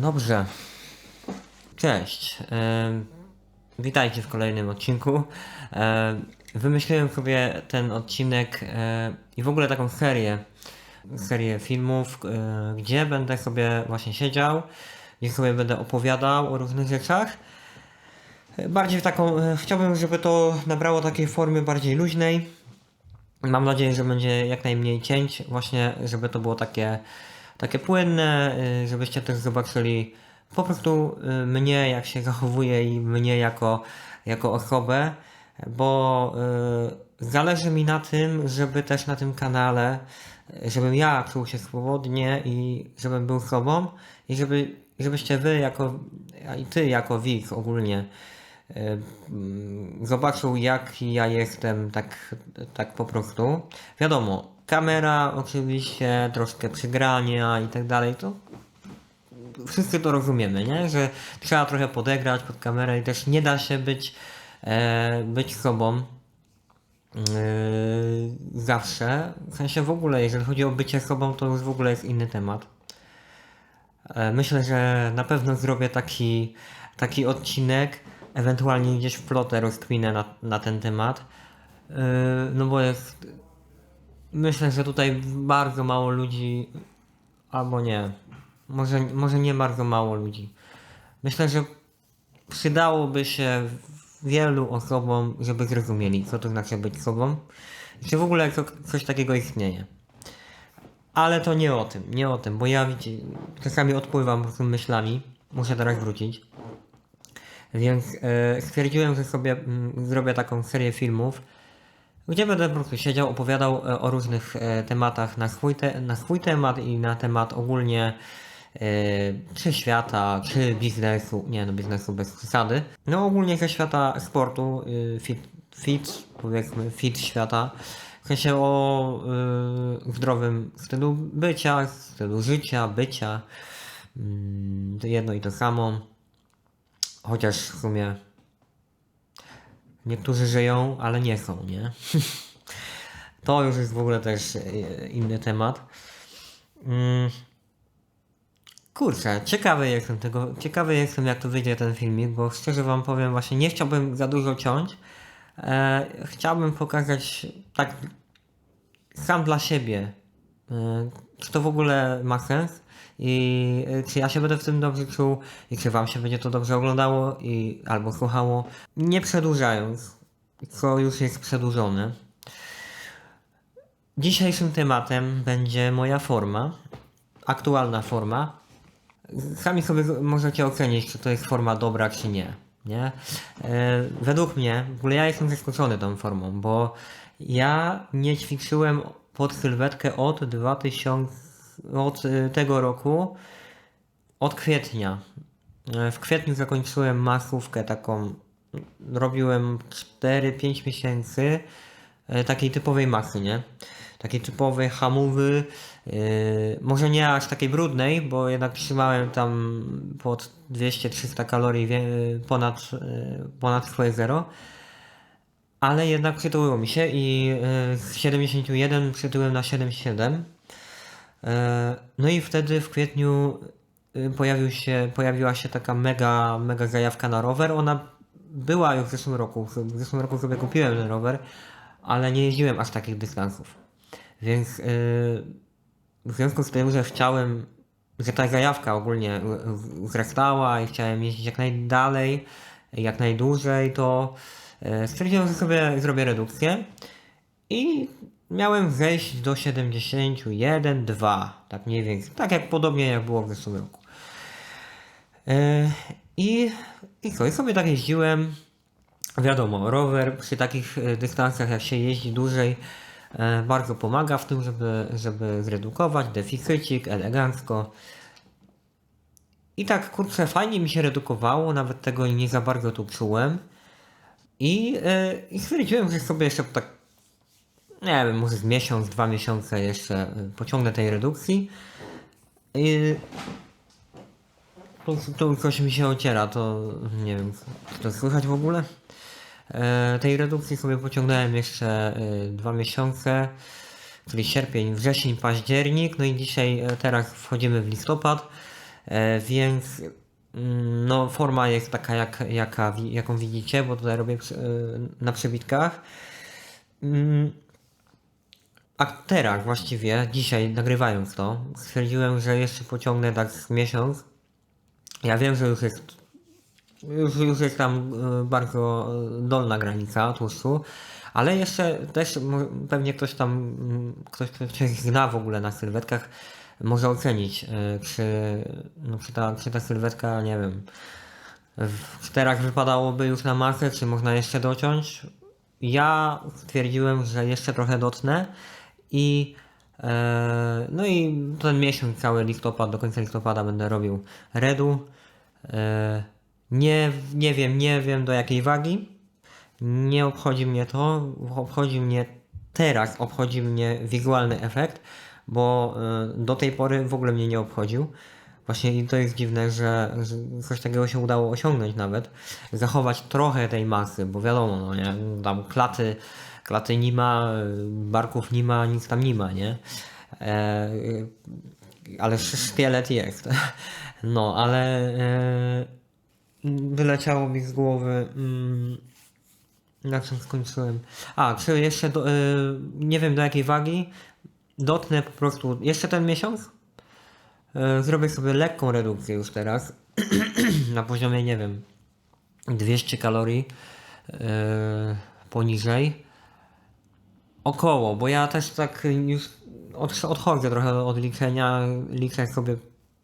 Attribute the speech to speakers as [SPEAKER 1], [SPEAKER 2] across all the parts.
[SPEAKER 1] Dobrze. Cześć. Witajcie w kolejnym odcinku. Em, wymyśliłem sobie ten odcinek i w ogóle taką serię, serię filmów, e, gdzie będę sobie właśnie siedział, gdzie sobie będę opowiadał o różnych rzeczach. Bardziej taką, e, chciałbym, żeby to nabrało takiej formy bardziej luźnej. Mam nadzieję, że będzie jak najmniej cięć, właśnie, żeby to było takie, takie płynne, y, żebyście też zobaczyli po prostu y, mnie, jak się zachowuję i mnie jako, jako osobę, bo y, zależy mi na tym, żeby też na tym kanale, żebym ja czuł się swobodnie i żebym był sobą i żeby, żebyście wy jako, i ty jako widz ogólnie zobaczył jak ja jestem tak, tak po prostu. Wiadomo, kamera oczywiście, troszkę przygrania i tak dalej, to wszyscy to rozumiemy, nie? Że trzeba trochę podegrać pod kamerę i też nie da się być, e, być sobą yy, zawsze. W sensie w ogóle, jeżeli chodzi o bycie sobą, to już w ogóle jest inny temat. E, Myślę, że na pewno zrobię taki, taki odcinek, ewentualnie gdzieś w plotę rozkminę na, na ten temat. Yy, No bo jest. Myślę, że tutaj bardzo mało ludzi, albo nie, może, może nie bardzo mało ludzi. Myślę, że przydałoby się wielu osobom, żeby zrozumieli, co to znaczy być sobą, czy w ogóle co, coś takiego istnieje. Ale to nie o tym, nie o tym, bo ja widzicie, czasami odpływam prostu myślami, muszę teraz wrócić. Więc e, stwierdziłem, że sobie mm, zrobię taką serię filmów, gdzie będę po prostu siedział, opowiadał e, o różnych e, tematach na swój, te, na swój temat i na temat ogólnie czy świata, czy biznesu, nie no biznesu bez przesady, no ogólnie ze świata sportu, y, fit, fit, powiedzmy fit świata, w sensie o y, zdrowym stylu bycia, stylu życia, bycia, to jedno i to samo, chociaż w sumie Niektórzy żyją, ale nie są, nie? to już jest w ogóle też e, inny temat. Mm. Kurczę, ciekawy jestem tego, ciekawy jestem jak to wyjdzie ten filmik, bo szczerze wam powiem, właśnie nie chciałbym za dużo ciąć. E, chciałbym pokazać tak sam dla siebie, czy to w ogóle ma sens i e, czy ja się będę w tym dobrze czuł i czy wam się będzie to dobrze oglądało i albo słuchało. Nie przedłużając, co już jest przedłużone. Dzisiejszym tematem będzie moja forma, aktualna forma. Sami sobie możecie ocenić, czy to jest forma dobra, czy nie. nie? E, według mnie, w ogóle ja jestem zaskoczony tą formą, bo ja nie ćwiczyłem pod sylwetkę od 2000, od e, tego roku, od kwietnia. E, W kwietniu zakończyłem masówkę taką, robiłem 4-5 miesięcy e, takiej typowej masy, nie? Takiej typowej hamowy, yy, może nie aż takiej brudnej, bo jednak trzymałem tam pod 200-300 kalorii ponad, yy, ponad swoje zero, ale jednak przytyło mi się i yy, z 71 przytyłem na 7,7. Yy, No i wtedy w kwietniu y, pojawił się, pojawiła się taka mega, mega zajawka na rower. Ona była już w zeszłym roku. W zeszłym roku sobie kupiłem ten rower, ale nie jeździłem aż takich dystansów. Więc w związku z tym, że chciałem, że ta zajawka ogólnie wzrastała i chciałem jeździć jak najdalej, jak najdłużej, to stwierdziłem, że sobie zrobię redukcję i miałem zejść do 71, 2, tak mniej więcej, tak jak podobnie jak było w zeszłym roku. Yy, I, i co, i sobie tak jeździłem. Wiadomo, rower przy takich e, dystansach, jak się jeździ dłużej, e, bardzo pomaga w tym, żeby, żeby zredukować deficycik elegancko. I tak, kurczę, fajnie mi się redukowało, nawet tego nie za bardzo tu czułem. I, e, i stwierdziłem, że sobie jeszcze tak, nie wiem, może z miesiąc, dwa miesiące jeszcze e, pociągnę tej redukcji. I tu, tu coś mi się ociera, to nie wiem, czy to słychać w ogóle. E, tej redukcji sobie pociągnąłem jeszcze e, dwa miesiące, czyli sierpień, wrzesień, październik, no i dzisiaj, teraz wchodzimy w listopad. Więc no, forma jest taka, jak, jaka, jaką widzicie, bo tutaj robię e, na przebitkach. Mm, A teraz właściwie, dzisiaj nagrywając to, stwierdziłem, że jeszcze pociągnę tak miesiąc. Ja wiem, że już jest już, już jest tam e, bardzo e, dolna granica tłuszczu, ale jeszcze też pewnie ktoś tam, mm, ktoś, kto się zna w ogóle na sylwetkach, może ocenić, e, czy, no, czy, ta, czy ta sylwetka, nie wiem, w czterach wypadałoby już na masę, czy można jeszcze dociąć. Ja stwierdziłem, że jeszcze trochę dotnę i e, no i ten miesiąc cały listopad, do końca listopada będę robił redu. E, nie, nie wiem, nie wiem do jakiej wagi. Nie obchodzi mnie to. Obchodzi mnie teraz, obchodzi mnie wizualny efekt, bo e, do tej pory w ogóle mnie nie obchodził. Właśnie i to jest dziwne, że, coś takiego się udało osiągnąć nawet. Zachować trochę tej masy, bo wiadomo, no nie, tam klaty, klaty nie ma, barków nie ma, nic tam nie ma, nie? E, ale szkielet jest. No, ale e, wyleciało mi z głowy. Mm, na czym skończyłem? A, czy jeszcze do, e, nie wiem do jakiej wagi dotnę po prostu jeszcze ten miesiąc. E, Zrobię sobie lekką redukcję już teraz. na poziomie, nie wiem, 200 kalorii e, poniżej. Około, bo ja też tak już od, odchodzę trochę od liczenia. Liczę sobie,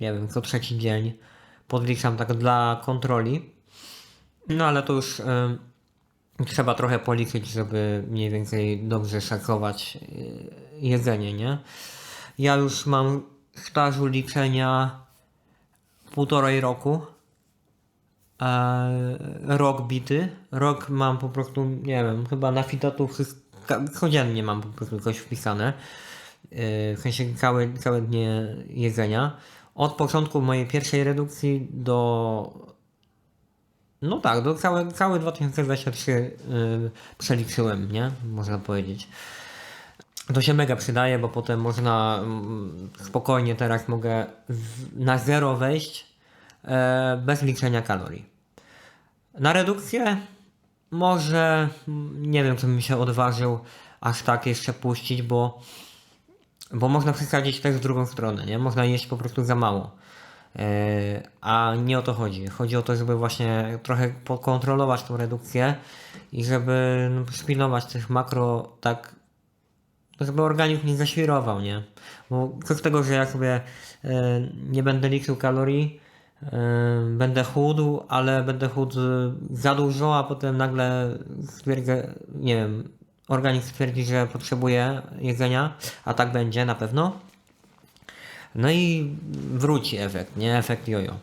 [SPEAKER 1] nie wiem, co trzeci dzień. Podliczam tak dla kontroli. No ale to już e, trzeba trochę policzyć, żeby mniej więcej dobrze szacować e, jedzenie, nie? Ja już mam stażu liczenia półtorej roku. E, rok bity. Rok mam po prostu, nie wiem, chyba na fitatu codziennie mam po prostu coś wpisane. E, w sensie całe, całe dnie jedzenia. Od początku mojej pierwszej redukcji do no tak, do całe, cały 2023 yy, przeliczyłem, nie? Można powiedzieć. To się mega przydaje, bo potem można mm, spokojnie teraz mogę na zero wejść e, bez liczenia kalorii. Na redukcję może mm, nie wiem, czy bym się odważył aż tak jeszcze puścić, bo, bo można przesadzić też w drugą stronę, nie? Można jeść po prostu za mało. E, A nie o to chodzi. Chodzi o to, żeby właśnie trochę pokontrolować tą redukcję i żeby no, pilnować tych makro tak, żeby organizm nie zaświrował, nie? Bo co z tego, że ja sobie e, nie będę liczył kalorii, e, będę chudł, ale będę chudł za dużo, a potem nagle stwierdzę, nie wiem, organizm stwierdzi, że potrzebuje jedzenia, a tak będzie na pewno. No i wróci efekt, nie? Efekt jojo.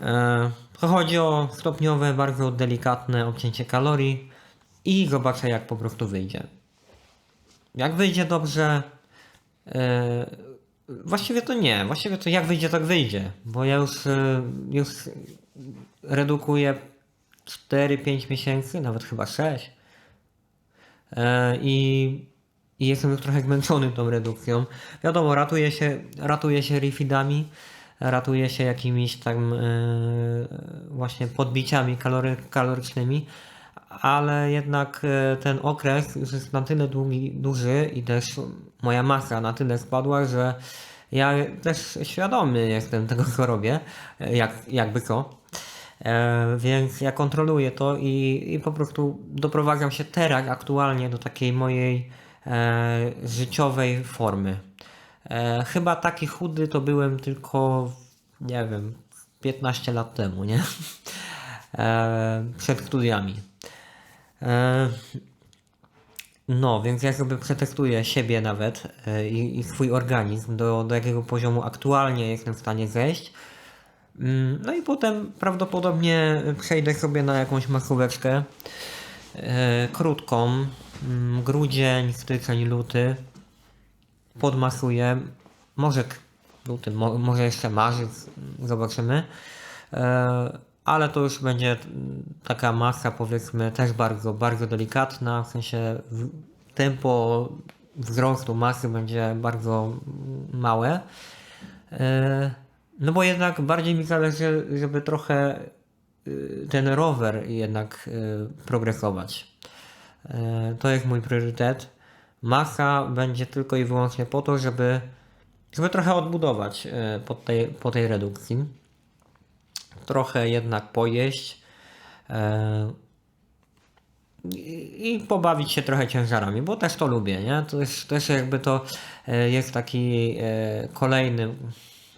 [SPEAKER 1] E, chodzi o stopniowe, bardzo delikatne obcięcie kalorii i zobaczę jak po prostu wyjdzie. Jak wyjdzie dobrze, e, właściwie to nie, właściwie to jak wyjdzie, tak wyjdzie, bo ja już, e, już redukuję 4-5 miesięcy, nawet chyba 6. E, I, I jestem już trochę zmęczony tą redukcją. Wiadomo, ratuje się, ratuje się refeedami, ratuje się jakimiś tam e, właśnie podbiciami kalory, kalorycznymi, ale jednak e, ten okres już jest na tyle długi, duży i też moja masa na tyle spadła, że ja też świadomy jestem tego, co robię, jak, jakby co. E, więc ja kontroluję to i, i po prostu doprowadzam się teraz aktualnie do takiej mojej życiowej formy. E, chyba taki chudy to byłem tylko, nie wiem, 15 lat temu, nie? E, przed studiami. E, no, więc ja sobie przetestuję siebie nawet e, i, i swój organizm, do, do jakiego poziomu aktualnie jestem w stanie zejść. Mm, No i potem prawdopodobnie przejdę sobie na jakąś masóweczkę e, krótką, grudzień, styczeń, luty, podmasuję, może luty, mo, może jeszcze marzec, zobaczymy, e, ale to już będzie mm, taka masa powiedzmy też bardzo, bardzo delikatna, w sensie tempo wzrostu masy będzie bardzo mm, małe. E, No bo jednak bardziej mi zależy, żeby trochę y, ten rower jednak y, progresować. Y, To jest mój priorytet. Masa będzie tylko i wyłącznie po to, żeby, żeby trochę odbudować y, po tej, po tej redukcji. Trochę jednak pojeść. y, i, pobawić się trochę ciężarami, bo też to lubię, nie? To jest też jakby to e, jest taki e, kolejny,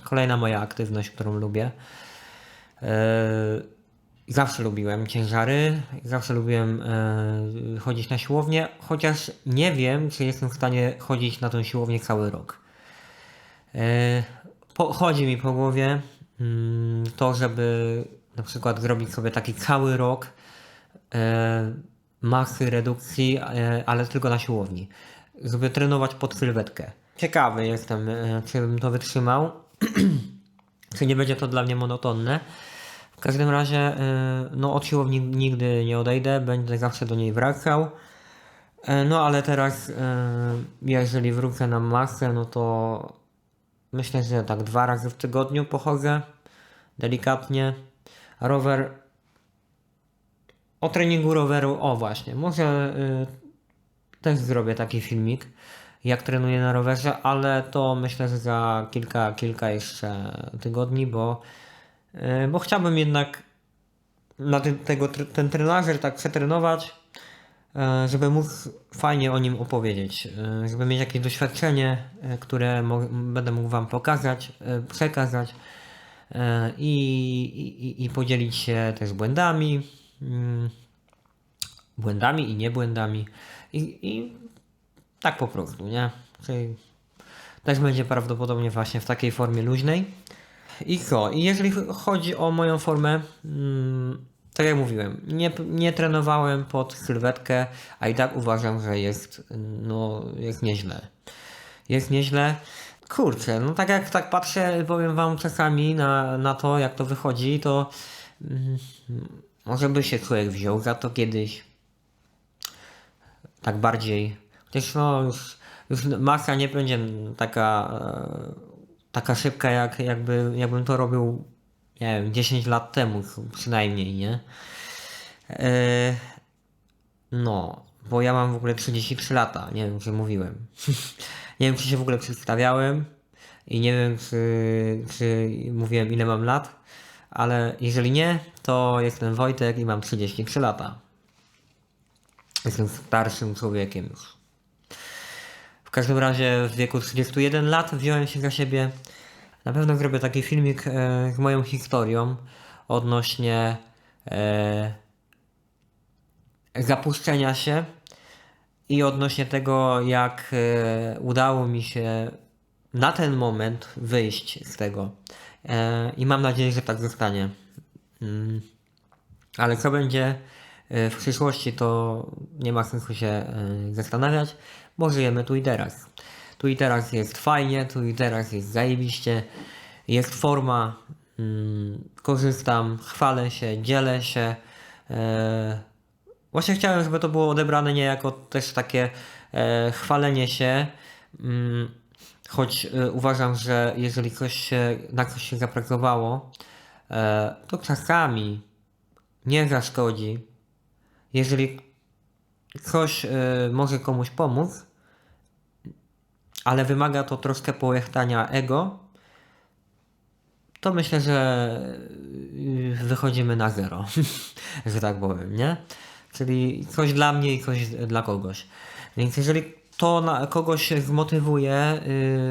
[SPEAKER 1] kolejna moja aktywność, którą lubię. Zawsze lubiłem ciężary, zawsze lubiłem e, chodzić na siłownię, chociaż nie wiem, czy jestem w stanie chodzić na tą siłownię cały rok. E, po, chodzi mi po głowie mm, to, żeby na przykład zrobić sobie taki cały rok e, masy redukcji, e, ale tylko na siłowni. Żeby trenować pod sylwetkę. Ciekawy jestem, e, czy bym to wytrzymał. czy nie będzie to dla mnie monotonne. W każdym razie, e, no od siłowni nigdy nie odejdę, będę zawsze do niej wracał. E, No ale teraz, e, jeżeli wrócę na masę, no to myślę, że tak dwa razy w tygodniu pochodzę. Delikatnie. Rower o treningu roweru, o właśnie, może y, też zrobię taki filmik, jak trenuję na rowerze, ale to myślę, że za kilka, kilka jeszcze tygodni, bo, y, bo chciałbym jednak na ten, tego, ten trenażer tak przetrenować, y, żeby móc fajnie o nim opowiedzieć, y, żeby mieć jakieś doświadczenie, które będę mógł Wam pokazać, przekazać e, i, i, i podzielić się też błędami, mm, błędami i niebłędami i, i tak po prostu, nie? Czyli też będzie prawdopodobnie właśnie w takiej formie luźnej. I co? I jeżeli chodzi o moją formę, mm, tak jak mówiłem, nie, nie trenowałem pod sylwetkę, a i tak uważam, że jest, no, jest nieźle. Jest nieźle. Kurczę, no tak jak tak patrzę, powiem wam czasami na, na to, jak to wychodzi, to mm, może by się człowiek wziął za to kiedyś. Tak bardziej. Chociaż no już, już masa nie będzie taka, e, taka szybka, jak, jakby, jakbym to robił, nie wiem, 10 lat temu przynajmniej, nie? E, no, bo ja mam w ogóle 33 lata, nie wiem czy mówiłem. nie wiem czy się w ogóle przedstawiałem i nie wiem czy, czy mówiłem ile mam lat, ale jeżeli nie, to jestem Wojtek i mam 33 lata. Jestem starszym człowiekiem już. W każdym razie w wieku 31 lat wziąłem się za siebie. Na pewno zrobię taki filmik e, z moją historią odnośnie e, zapuszczenia się i odnośnie tego, jak e, udało mi się na ten moment wyjść z tego. E, I mam nadzieję, że tak zostanie. Mm. Ale co będzie e, w przyszłości, to nie ma sensu się e, zastanawiać, bo żyjemy tu i teraz. Tu i teraz jest fajnie, tu i teraz jest zajebiście, jest forma, mm, korzystam, chwalę się, dzielę się. E, Właśnie chciałem, żeby to było odebrane nie jako też takie e, chwalenie się, mm, choć e, uważam, że jeżeli ktoś się, na coś się zapracowało, to czasami nie zaszkodzi, jeżeli ktoś e, może komuś pomóc, ale wymaga to troszkę połechtania ego, to myślę, że y, wychodzimy na zero, że tak powiem, nie? Czyli coś dla mnie i coś dla kogoś. Więc jeżeli to na kogoś zmotywuje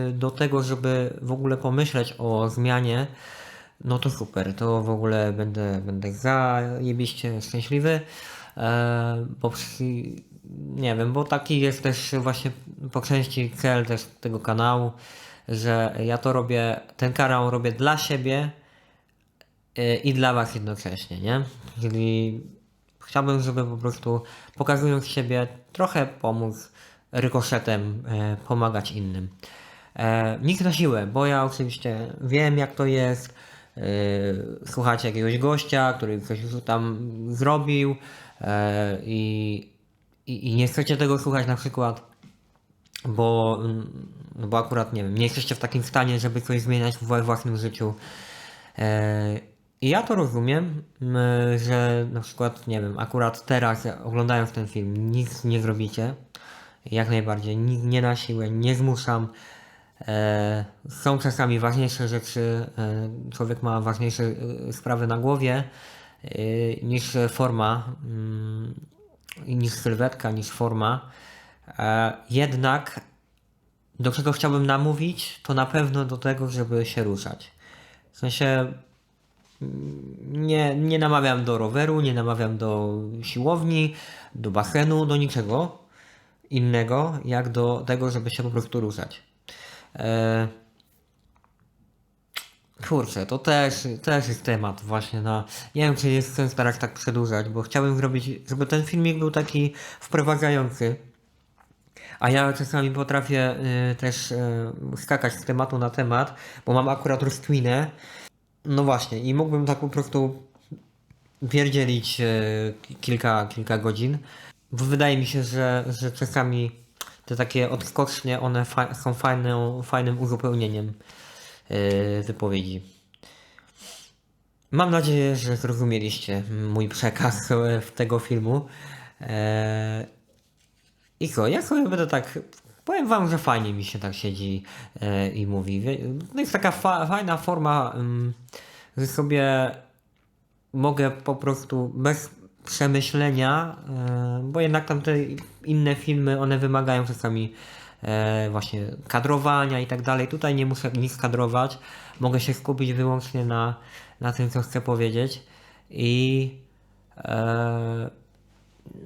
[SPEAKER 1] y, do tego, żeby w ogóle pomyśleć o zmianie, no to super, to w ogóle będę, będę zajebiście szczęśliwy, bo przy, nie wiem, bo taki jest też właśnie po części cel też tego kanału, że ja to robię, ten kanał robię dla siebie y, i dla was jednocześnie, nie? Czyli chciałbym, żeby po prostu pokazując siebie trochę pomóc rykoszetem e, pomagać innym. E, nikt na siłę, bo ja oczywiście wiem jak to jest. E, słuchacie jakiegoś gościa, który coś tam zrobił e, i, i, i nie chcecie tego słuchać na przykład. bo, mm, bo akurat nie wiem, nie jesteście w takim stanie, żeby coś zmieniać we własnym życiu. E, I ja to rozumiem, że na przykład, nie wiem, akurat teraz oglądając ten film nic nie zrobicie. Jak najbardziej, nie, nie na siłę, nie zmuszam. E, są czasami ważniejsze rzeczy, e, człowiek ma ważniejsze e, sprawy na głowie e, niż forma, mm, niż sylwetka, niż forma. E, jednak do czego chciałbym namówić, to na pewno do tego, żeby się ruszać. W sensie mm, nie, nie namawiam do roweru, nie namawiam do siłowni, do basenu, do niczego innego, jak do tego, żeby się po prostu ruszać. Kurczę, to też, też jest temat właśnie na... Nie wiem, czy jest sens teraz tak przedłużać, bo chciałbym zrobić, żeby ten filmik był taki wprowadzający. A ja czasami potrafię y, też y, skakać z tematu na temat, bo mam akurat rozkminę. No właśnie, i mógłbym tak po prostu pierdzielić y, kilka, kilka godzin. Bo wydaje mi się, że, że czasami te takie odskocznie, one fa są fajną, fajnym uzupełnieniem wypowiedzi. Mam nadzieję, że zrozumieliście mój przekaz e, w tego filmu. E, I co, ja sobie będę tak. Powiem wam, że fajnie mi się tak siedzi e, i mówi. To jest taka fa fajna forma, ym, że sobie mogę po prostu bez przemyślenia, e, bo jednak tam te inne filmy, one wymagają czasami e, właśnie kadrowania i tak dalej. Tutaj nie muszę nic kadrować. Mogę się skupić wyłącznie na, na tym, co chcę powiedzieć. I e,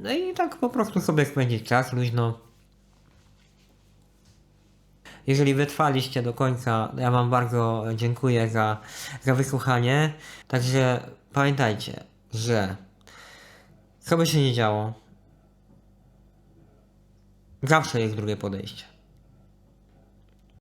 [SPEAKER 1] no i tak po prostu sobie spędzić czas luźno. Jeżeli wytrwaliście do końca, ja Wam bardzo dziękuję za, za wysłuchanie. Także pamiętajcie, że co by się nie działo, zawsze jest drugie podejście.